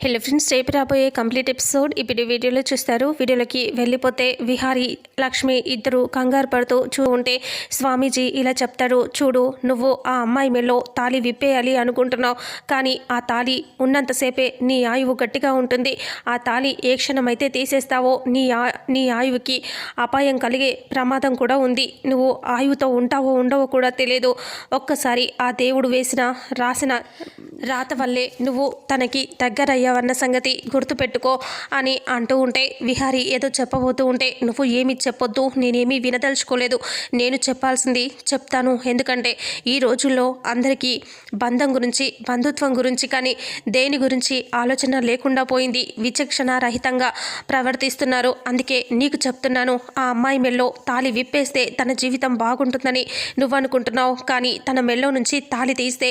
Hello friends రేపు రాబోయే complete episode ఇప్పుడు వీడియోలో చూస్తారు. వీడియోలోకి వెళ్ళిపోతే విహారి లక్ష్మి ఇద్దరు కంగారు పడుతూ చూ ఉంటే స్వామీజీ ఇలా చెప్తారు చూడు నువ్వు ఆ అమ్మాయి మెల్లో తాళి విప్పేయాలి అనుకుంటున్నావు. కానీ ఆ తాళి ఉన్నంతసేపే నీ ఆయువు గట్టిగా ఉంటుంది. ఆ తాళి ఏ క్షణమైతే తీసేస్తావో నీ ఆ నీ ఆయువుకి అపాయం కలిగే ప్రమాదం కూడా ఉంది. నువ్వు ఆయువుతో ఉంటావో ఉండవో కూడా తెలియదు. ఒక్కసారి ఆ దేవుడు వేసిన రాసిన రాత వల్లే నువ్వు తనకి దగ్గరయ్యావన్న సంగతి గుర్తుపెట్టుకో అని అంటూ ఉంటే విహారి ఏదో చెప్పబోతూ ఉంటే నువ్వు ఏమి చెప్పొద్దు నేనేమీ వినదలుచుకోలేదు. నేను చెప్పాల్సింది చెప్తాను. ఎందుకంటే ఈ రోజుల్లో అందరికీ బంధం గురించి బంధుత్వం గురించి కానీ దేని గురించి ఆలోచన లేకుండా పోయింది. విచక్షణ రహితంగా ప్రవర్తిస్తున్నారు. అందుకే నీకు చెప్తున్నాను ఆ అమ్మాయి మెల్లో తాళి విప్పేస్తే తన జీవితం బాగుంటుందని నువ్వు అనుకుంటున్నావు కానీ తన మెల్లో నుంచి తాళి తీస్తే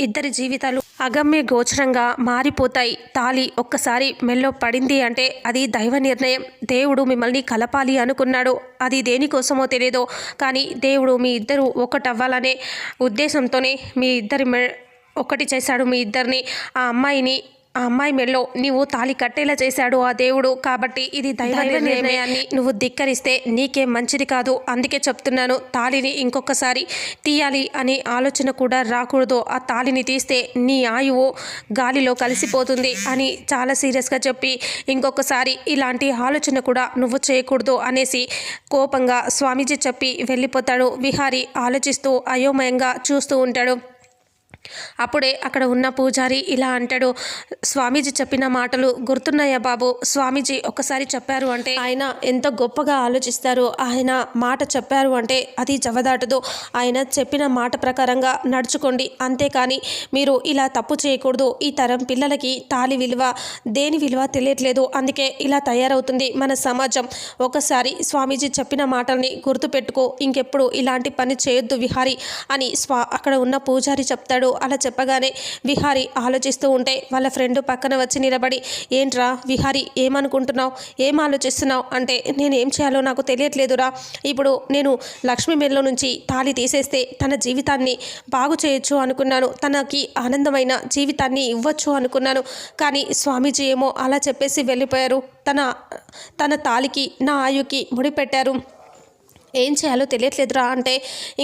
ఇద్దరి జీవితాలు అగమ్య గోచరంగా మారిపోతాయి. తాళి ఒక్కసారి మెల్లో పడింది అంటే అది దైవ నిర్ణయం. దేవుడు మిమ్మల్ని కలపాలి అనుకున్నాడు. అది దేనికోసమో తెలియదో కానీ దేవుడు మీ ఇద్దరు ఒకటవ్వాలనే ఉద్దేశంతోనే మీ ఇద్దరి మె ఒకటి చేశాడు మీ ఇద్దరిని. ఆ అమ్మాయిని ఆ అమ్మాయి మెల్లో నీవు తాళి కట్టేలా చేశాడు ఆ దేవుడు. కాబట్టి ఇది దైవ నిర్ణయాన్ని నువ్వు ధిక్కరిస్తే నీకే మంచిది కాదు. అందుకే చెప్తున్నాను తాళిని ఇంకొకసారి తీయాలి అనే ఆలోచన కూడా రాకూడదు. ఆ తాళిని తీస్తే నీ ఆయువు గాలిలో కలిసిపోతుంది అని చాలా సీరియస్గా చెప్పి ఇంకొకసారి ఇలాంటి ఆలోచన కూడా నువ్వు చేయకూడదు అనేసి కోపంగా స్వామీజీ చెప్పి వెళ్ళిపోతాడు. విహారి ఆలోచిస్తూ అయోమయంగా చూస్తూ ఉంటాడు. అప్పుడే అక్కడ ఉన్న పూజారి ఇలా అంటాడు స్వామీజీ చెప్పిన మాటలు గుర్తున్నాయా బాబు? స్వామీజీ ఒకసారి చెప్పారు అంటే ఆయన ఎంత గొప్పగా ఆలోచిస్తారు ఆయన మాట చెప్పారు అంటే అది జవదాటదు. ఆయన చెప్పిన మాట ప్రకారంగా నడుచుకోండి. అంతేకాని మీరు ఇలా తప్పు చేయకూడదు. ఈ తరం పిల్లలకి తాలి విలువ దేని విలువ తెలియట్లేదు. అందుకే ఇలా తయారవుతుంది మన సమాజం. ఒకసారి స్వామీజీ చెప్పిన మాటల్ని గుర్తుపెట్టుకో. ఇంకెప్పుడు ఇలాంటి పని చేయొద్దు విహారి అని స్వా అక్కడ ఉన్న పూజారి చెప్తాడు. అలా చెప్పగానే విహారి ఆలోచిస్తూ ఉంటే వాళ్ళ ఫ్రెండ్ పక్కన వచ్చి నిలబడి ఏంట్రా విహారి ఏమనుకుంటున్నావు? ఏం ఆలోచిస్తున్నావు? అంటే నేను ఏం చేయాలో నాకు తెలియట్లేదురా. ఇప్పుడు నేను లక్ష్మి మెల్లో నుంచి తాళి తీసేస్తే తన జీవితాన్ని బాగు చేయొచ్చు అనుకున్నాను. తనకి ఆనందమైన జీవితాన్ని ఇవ్వచ్చు అనుకున్నాను. కానీ స్వామీజీ ఏమో అలా చెప్పేసి వెళ్ళిపోయారు. తన తన తాలికి నా ఆయుకి ముడిపెట్టారు. ఏం చేయాలో తెలియట్లేదురా అంటే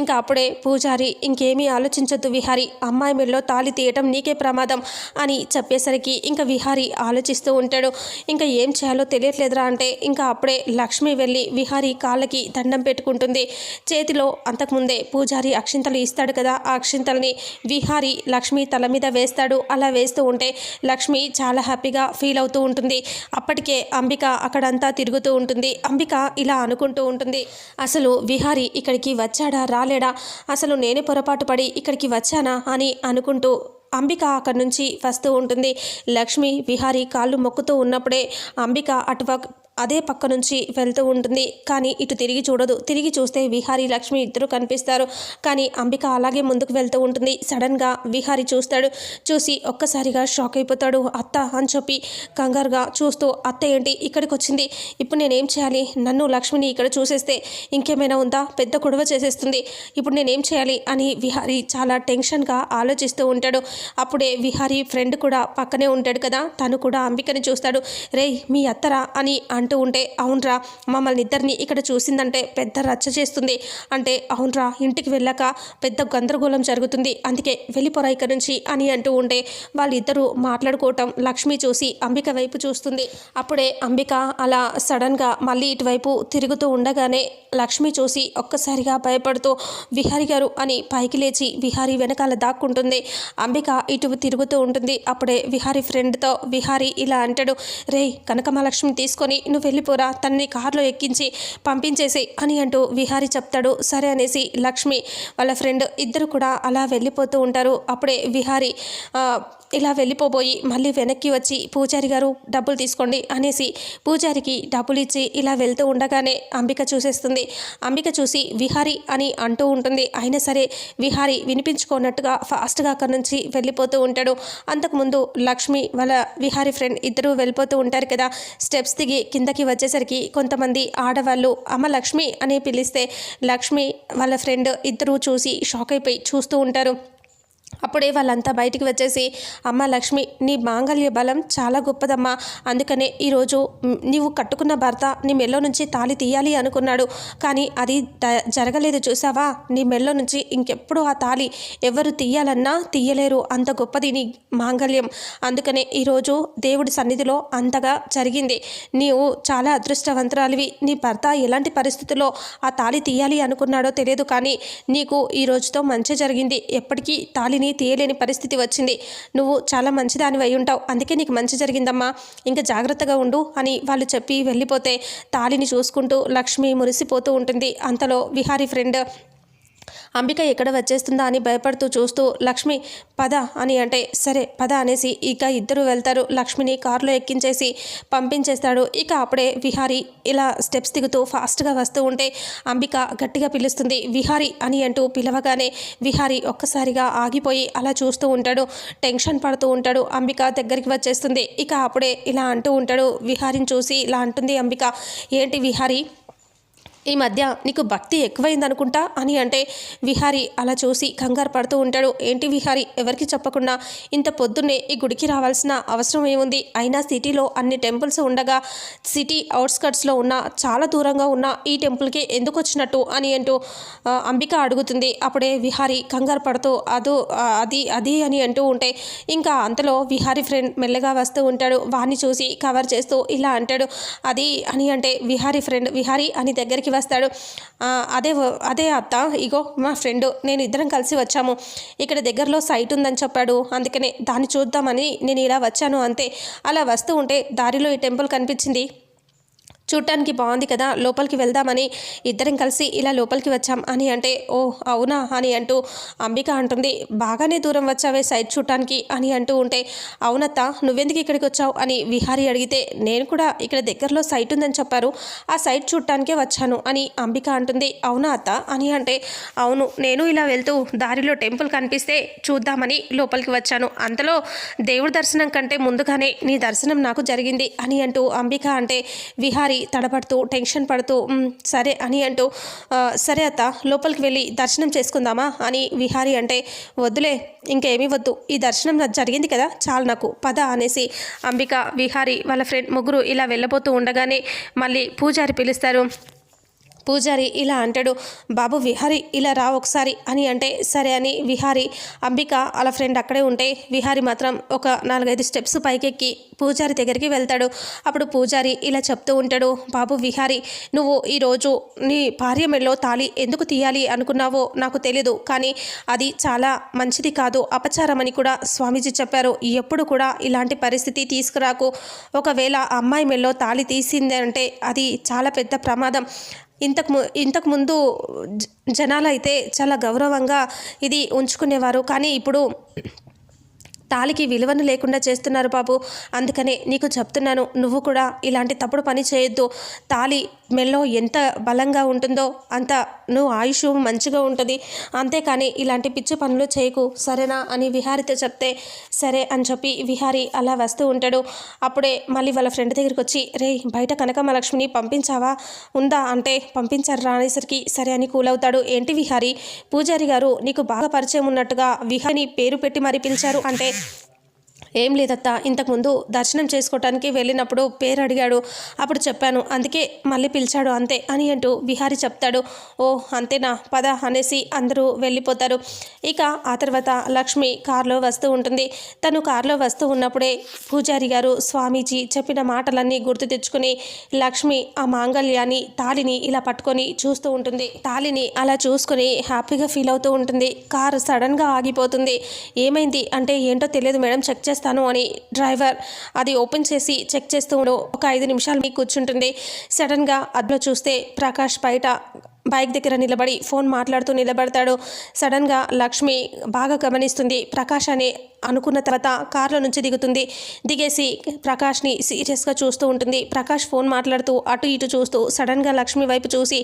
ఇంకా అప్పుడే పూజారి ఇంకేమీ ఆలోచించొద్దు విహారి. అమ్మాయి మెల్లో తాళి తీయటం నీకే ప్రమాదం అని చెప్పేసరికి ఇంకా విహారి ఆలోచిస్తూ ఉంటాడు. ఇంకా ఏం చేయాలో తెలియట్లేదురా అంటే ఇంకా అప్పుడే లక్ష్మి వెళ్ళి విహారి కాళ్ళకి దండం పెట్టుకుంటుంది. చేతిలో అంతకుముందే పూజారి అక్షింతలు ఇస్తాడు కదా ఆ అక్షింతల్ని విహారి లక్ష్మి తల మీద వేస్తాడు. అలా వేస్తూ ఉంటే లక్ష్మి చాలా హ్యాపీగా ఫీల్ అవుతూ ఉంటుంది. అప్పటికే అంబిక అక్కడంతా తిరుగుతూ ఉంటుంది. అంబిక ఇలా అనుకుంటూ ఉంటుంది. అసలు విహారి ఇక్కడికి వచ్చాడా రాలేడా? అసలు నేనే పొరపాటు పడి ఇక్కడికి వచ్చానా అని అనుకుంటూ అంబిక అక్కడి నుంచి వస్తూ ఉంటుంది. లక్ష్మి విహారి కాళ్ళు మొక్కుతూ ఉన్నప్పుడే అంబిక అటువ అదే పక్క నుంచి వెళ్తూ ఉంటుంది. కానీ ఇటు తిరిగి చూడదు. తిరిగి చూస్తే విహారీ లక్ష్మి ఇద్దరు కనిపిస్తారు. కానీ అంబిక అలాగే ముందుకు వెళ్తూ ఉంటుంది. సడన్గా విహారీ చూస్తాడు. చూసి ఒక్కసారిగా షాక్ అయిపోతాడు. అత్త అని చెప్పి కంగారుగా చూస్తూ అత్త ఏంటి? ఇక్కడికి వచ్చింది ఇప్పుడు నేనేం చేయాలి? నన్ను లక్ష్మిని ఇక్కడ చూసేస్తే ఇంకేమైనా ఉందా? పెద్ద గొడవ చేసేస్తుంది. ఇప్పుడు నేనేం చేయాలి? అని విహారీ చాలా టెన్షన్గా ఆలోచిస్తూ ఉంటాడు. అప్పుడే విహారీ ఫ్రెండ్ కూడా పక్కనే ఉంటాడు కదా. తను కూడా అంబికని చూస్తాడు. రేయ్ మీ అత్తరా? అని అంటూ ఉంటే అవునరా మమ్మల్ని ఇద్దరిని ఇక్కడ చూసిందంటే పెద్ద రచ్చ చేస్తుంది. అంటే అవునరా ఇంటికి వెళ్ళాక పెద్ద గందరగోళం జరుగుతుంది. అందుకే వెళ్ళిపోరా ఇక్కడ నుంచి అని అంటూ ఉంటే వాళ్ళిద్దరూ మాట్లాడుకోవటం లక్ష్మి చూసి అంబిక వైపు చూస్తుంది. అప్పుడే అంబిక అలా సడన్గా మళ్ళీ ఇటువైపు తిరుగుతూ ఉండగానే లక్ష్మి చూసి ఒక్కసారిగా భయపడుతూ విహారి గారు అని పైకి లేచి విహారీ వెనకాల దాక్కుంటుంది. అంబిక ఇటు తిరుగుతూ ఉంటుంది. అప్పుడే విహారీ ఫ్రెండ్తో విహారీ ఇలా అంటాడు రే కనకమహాలక్ష్మి తీసుకొని నువ్వు వెళ్ళిపోరా తనని కారులో ఎక్కించి పంపించేసి అని అంటూ విహారీ చెప్తాడు. సరే అనేసి లక్ష్మి వాళ్ళ ఫ్రెండ్ ఇద్దరు కూడా అలా వెళ్ళిపోతూ ఉంటారు. అప్పుడే విహారీ ఇలా వెళ్ళిపోబోయి మళ్ళీ వెనక్కి వచ్చి పూజారి గారు డబ్బులు తీసుకోండి అనేసి పూజారికి డబ్బులు ఇచ్చి ఇలా వెళ్తూ ఉండగానే అంబిక చూసేస్తుంది. అంబిక చూసి విహారీ అని అంటూ ఉంటుంది. అయినా సరే విహారీ వినిపించుకున్నట్టుగా ఫాస్ట్గా అక్కడి నుంచి వెళ్ళిపోతూ ఉంటాడు. అంతకుముందు లక్ష్మి వాళ్ళ విహారీ ఫ్రెండ్ ఇద్దరు వెళ్ళిపోతూ ఉంటారు కదా. స్టెప్స్ దిగి కిందకి వచ్చేసరికి కొంతమంది ఆడవాళ్ళు అమ్మ లక్ష్మి అని పిలిస్తే లక్ష్మి వాళ్ళ ఫ్రెండ్ ఇద్దరూ చూసి షాక్ అయిపోయి చూస్తూ ఉంటారు. అప్పుడే వాళ్ళంతా బయటికి వచ్చేసి అమ్మ లక్ష్మి నీ మాంగళ్య బలం చాలా గొప్పదమ్మా. అందుకనే ఈరోజు నీవు కట్టుకున్న భర్త నీ మెల్లో నుంచి తాళి తీయాలి అనుకున్నాడు. కానీ అది జరగలేదు చూసావా? నీ మెల్లో నుంచి ఇంకెప్పుడు ఆ తాళి ఎవరు తీయాలన్నా తీయలేరు. అంత గొప్పది నీ మాంగళ్యం. అందుకనే ఈరోజు దేవుడి సన్నిధిలో అంతగా జరిగింది. నీవు చాలా అదృష్టవంతురాలివి. నీ భర్త ఎలాంటి పరిస్థితుల్లో ఆ తాళి తీయాలి అనుకున్నాడో తెలియదు కానీ నీకు ఈ రోజుతో మంచి జరిగింది. ఎప్పటికీ తాళిని తీయలేని పరిస్థితి వచ్చింది. నువ్వు చాలా మంచిదానివి అయి ఉంటావు. అందుకే నీకు మంచి జరిగిందమ్మా. ఇంకా జాగ్రత్తగా ఉండు అని వాళ్ళు చెప్పి వెళ్ళిపోతే తాళిని చూసుకుంటూ లక్ష్మి మురిసిపోతూ ఉంటుంది. అంతలో విహారీ ఫ్రెండ్ అంబిక ఎక్కడ వచ్చేస్తుందా అని భయపడుతూ చూస్తూ లక్ష్మి పద అని అంటే సరే పద అనేసి ఇక ఇద్దరు వెళ్తారు. లక్ష్మిని కారులో ఎక్కించేసి పంపించేస్తాడు. ఇక అప్పుడే విహారి ఇలా స్టెప్స్ దిగుతూ ఫాస్ట్గా వస్తూ ఉంటే అంబిక గట్టిగా పిలుస్తుంది. విహారి అని అంటూ పిలవగానే విహారి ఒక్కసారిగా ఆగిపోయి అలా చూస్తూ ఉంటాడు. టెన్షన్ పడుతూ ఉంటాడు. అంబిక దగ్గరికి వచ్చేస్తుంది. ఇక అప్పుడే ఇలా అంటూ ఉంటాడు. విహారిని చూసి ఇలా అంటుంది అంబిక. ఏంటి విహారి? ఈ మధ్య నీకు భక్తి ఎక్కువైందనుకుంటా? అని అంటే విహారి అలా చూసి కంగారు పడుతూ ఉంటాడు. ఏంటి విహారి? ఎవరికి చెప్పకుండా ఇంత పొద్దున్నే ఈ గుడికి రావాల్సిన అవసరం ఏముంది? అయినా సిటీలో అన్ని టెంపుల్స్ ఉండగా సిటీ అవుట్స్కట్స్లో ఉన్న చాలా దూరంగా ఉన్న ఈ టెంపుల్కి ఎందుకు వచ్చినట్టు? అని అంటూ అంబిక అడుగుతుంది. అప్పుడే విహారి కంగారు పడుతూ అదో అది అది అని అంటూ ఉంటే ఇంకా అంతలో విహారి ఫ్రెండ్ మెల్లగా వస్తూ ఉంటాడు. వాణ్ణి చూసి కవర్ చేస్తూ ఇలా అంటాడు. అది అని అంటే విహారి ఫ్రెండ్ విహారి అని దగ్గరికి వస్తాడు. అదే అదే అత్త ఇగో మా ఫ్రెండ్ నేను ఇద్దరం కలిసి వచ్చాము. ఇక్కడ దగ్గరలో సైట్ ఉందని చెప్పాడు. అందుకనే దాన్ని చూద్దామని నేను ఇలా వచ్చాను అంతే. అలా వస్తూ ఉంటే దారిలో ఈ టెంపుల్ కనిపించింది. చూడటానికి బాగుంది కదా లోపలికి వెళ్దామని ఇద్దరం కలిసి ఇలా లోపలికి వచ్చాం అని అంటే ఓ అవునా అని అంటూ అంబిక అంటుంది. బాగానే దూరం వచ్చావే సైట్ చూడటానికి అని అంటూ ఉంటే అవునత్త నువ్వెందుకు ఇక్కడికి వచ్చావు అని విహారి అడిగితే నేను కూడా ఇక్కడ దగ్గరలో సైట్ ఉందని చెప్పారు ఆ సైట్ చూడటానికే వచ్చాను అని అంబిక అంటుంది. అవునా అత్త అని అంటే అవును నేను ఇలా వెళ్తూ దారిలో టెంపుల్ కనిపిస్తే చూద్దామని లోపలికి వచ్చాను. అంతలో దేవుడి దర్శనం కంటే ముందుగానే నీ దర్శనం నాకు జరిగింది అని అంటూ అంబిక అంటే విహారి తడబడుతూ టెన్షన్ పడుతూ సరే అని అంటూ సరే అత్త లోపలికి వెళ్ళి దర్శనం చేసుకుందామా? అని విహారి అంటే వద్దులే ఇంకేమీ వద్దు. ఈ దర్శనం నాకు జరిగింది కదా చాలు నాకు. పద అనేసి అంబిక విహారి వాళ్ళ ఫ్రెండ్ ముగ్గురు ఇలా వెళ్ళబోతూ ఉండగానే మళ్ళీ పూజారి పిలుస్తారు. పూజారి ఇలా అంటాడు బాబు విహారి ఇలా రా ఒకసారి అని అంటే సరే అని విహారి అంబిక వాళ్ళ ఫ్రెండ్ అక్కడే ఉంటే విహారి మాత్రం ఒక నాలుగైదు స్టెప్స్ పైకెక్కి పూజారి దగ్గరికి వెళ్తాడు. అప్పుడు పూజారి ఇలా చెప్తూ ఉంటాడు బాబు విహారి నువ్వు ఈరోజు నీ భార్య మెడలో తాళి ఎందుకు తీయాలి అనుకున్నావో నాకు తెలీదు కానీ అది చాలా మంచిది కాదు అపచారం అని కూడా స్వామీజీ చెప్పారు. ఎప్పుడు కూడా ఇలాంటి పరిస్థితి తీసుకురాకు. ఒకవేళ అమ్మాయి మెడలో తాళి తీసిందంటే అది చాలా పెద్ద ప్రమాదం. ఇంతకు ము ఇంతకు ముందు జ- జనాలు అయితే చాలా గౌరవంగా ఇది ఉంచుకునేవారు. కానీ ఇప్పుడు తాలికి విలువను లేకుండా చేస్తున్నారు బాబు. అందుకనే నీకు చెప్తున్నాను నువ్వు కూడా ఇలాంటి తప్పుడు పని చేయొద్దు. తాలి మెల్లో ఎంత బలంగా ఉంటుందో అంత నువ్వు ఆయుష్ మంచిగా ఉంటుంది. అంతేకాని ఇలాంటి పిచ్చి పనులు చేయకు సరేనా అని విహారితో చెప్తే సరే అని చెప్పి విహారి అలా వస్తూ ఉంటాడు. అప్పుడే మళ్ళీ వాళ్ళ ఫ్రెండ్ దగ్గరికి వచ్చి రే బయట కనకమ్మలక్ష్మిని పంపించావా? ఉందా? అంటే పంపించారు రానేసరికి సరే అని కూల్ అవుతాడు. ఏంటి విహారి? పూజారి గారు నీకు బాగా పరిచయం ఉన్నట్టుగా విహారిని పేరు పెట్టి మరి పిలిచారు. అంటే ఏం లేదత్తా ఇంతకుముందు దర్శనం చేసుకోవటానికి వెళ్ళినప్పుడు పేరు అడిగాడు. అప్పుడు చెప్పాను అందుకే మళ్ళీ పిలిచాడు అంతే అని అంటూ విహారీ చెప్తాడు. ఓ అంతేనా? పద అనేసి అందరూ వెళ్ళిపోతారు. ఇక ఆ తర్వాత లక్ష్మి కారులో వస్తూ ఉంటుంది. తను కారులో వస్తూ ఉన్నప్పుడే పూజారి గారు స్వామీజీ చెప్పిన మాటలన్నీ గుర్తు తెచ్చుకుని లక్ష్మి ఆ మాంగళ్యాన్ని తాళిని ఇలా పట్టుకొని చూస్తూ ఉంటుంది. తాళిని అలా చూసుకొని హ్యాపీగా ఫీల్ అవుతూ ఉంటుంది. కారు సడన్గా ఆగిపోతుంది. ఏమైంది? అంటే ఏంటో తెలియదు మేడం చెక్ చేస్తాను అని డ్రైవర్ అది ఓపెన్ చేసి చెక్ చేస్తూ ఒక ఐదు నిమిషాలు మీకు కూర్చుంటుంది. సడన్గా అదిలో చూస్తే ప్రకాష్ బయట బైక్ దగ్గర నిలబడి ఫోన్ మాట్లాడుతూ నిలబడతాడు. సడన్గా లక్ష్మి బాగా గమనిస్తుంది. ప్రకాష్ అని అనుకున్న తర్వాత కార్లో నుంచి దిగుతుంది. దిగేసి ప్రకాష్ని సీరియస్గా చూస్తూ ఉంటుంది. ప్రకాష్ ఫోన్ మాట్లాడుతూ అటు ఇటు చూస్తూ సడన్గా లక్ష్మి వైపు చూసి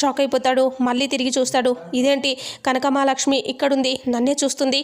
షాక్ అయిపోతాడు. మళ్ళీ తిరిగి చూస్తాడు. ఇదేంటి కనకమాలక్ష్మి ఇక్కడుంది? నన్నే చూస్తుంది.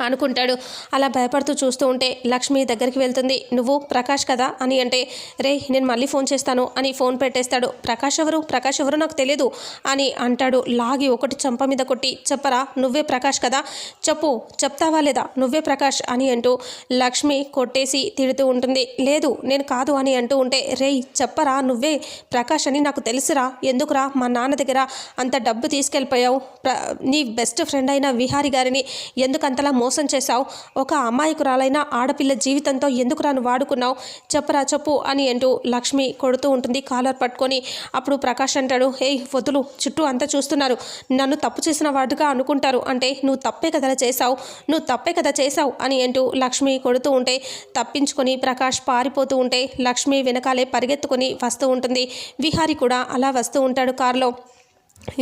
అనుకుంటాడు. అలా భయపడుతూ చూస్తూ ఉంటే లక్ష్మి దగ్గరికి వెళ్తుంది. నువ్వు ప్రకాష్ కదా? అని అంటే రే నేను మళ్ళీ ఫోన్ చేస్తాను అని ఫోన్ పెట్టేస్తాడు. ప్రకాష్ ఎవరు? ప్రకాష్ ఎవరు నాకు తెలియదు అని అంటాడు. లాగి ఒకటి చంప మీద కొట్టి చెప్పరా నువ్వే ప్రకాష్ కదా? చెప్పు చెప్తావా లేదా? నువ్వే ప్రకాష్ అని అంటూ లక్ష్మి కొట్టేసి తిడుతూ ఉంటుంది. లేదు నేను కాదు అని అంటూ ఉంటే రేయ్ చెప్పరా నువ్వే ప్రకాష్ అని నాకు తెలుసురా. ఎందుకురా? మా నాన్న దగ్గర అంత డబ్బు తీసుకెళ్ళిపోయావు. ప్ర నీ బెస్ట్ ఫ్రెండ్ అయిన విహారి గారిని ఎందుకంతలా మోసం చేశావు. ఒక అమాయకురాలైన ఆడపిల్ల జీవితంతో ఎందుకు రాను వాడుకున్నావు? చెప్పరా చెప్పు అని అంటూ లక్ష్మి కొడుతూ ఉంటుంది. కాలర్ పట్టుకొని అప్పుడు ప్రకాష్ అంటాడు హే వదులు చుట్టూ అంతా చూస్తున్నారు. నన్ను తప్పు చేసిన వాడుగా అనుకుంటారు. అంటే నువ్వు తప్పే కదా చేశావు. నువ్వు తప్పే కదా చేశావు అని అంటూ లక్ష్మి కొడుతూ ఉంటే తప్పించుకొని ప్రకాష్ పారిపోతూ ఉంటే లక్ష్మి వెనకాలే పరిగెత్తుకొని వస్తూ ఉంటుంది. విహారి కూడా అలా వస్తూ ఉంటాడు కారులో.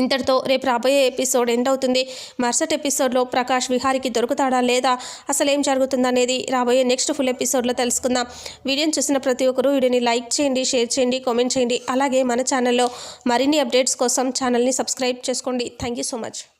ఇంతటితో రేపు రాబోయే ఎపిసోడ్ ఎండ్ అవుతుంది. మరుసటి ఎపిసోడ్లో ప్రకాష్ విహారికి దొరుకుతాడా లేదా అసలు ఏం జరుగుతుందనేది రాబోయే నెక్స్ట్ ఫుల్ ఎపిసోడ్లో తెలుసుకుందాం. వీడియోని చూసిన ప్రతి ఒక్కరూ వీడియోని లైక్ చేయండి షేర్ చేయండి కామెంట్ చేయండి. అలాగే మన ఛానల్లో మరిన్ని అప్డేట్స్ కోసం ఛానల్ని సబ్స్క్రైబ్ చేసుకోండి. Thank you so much.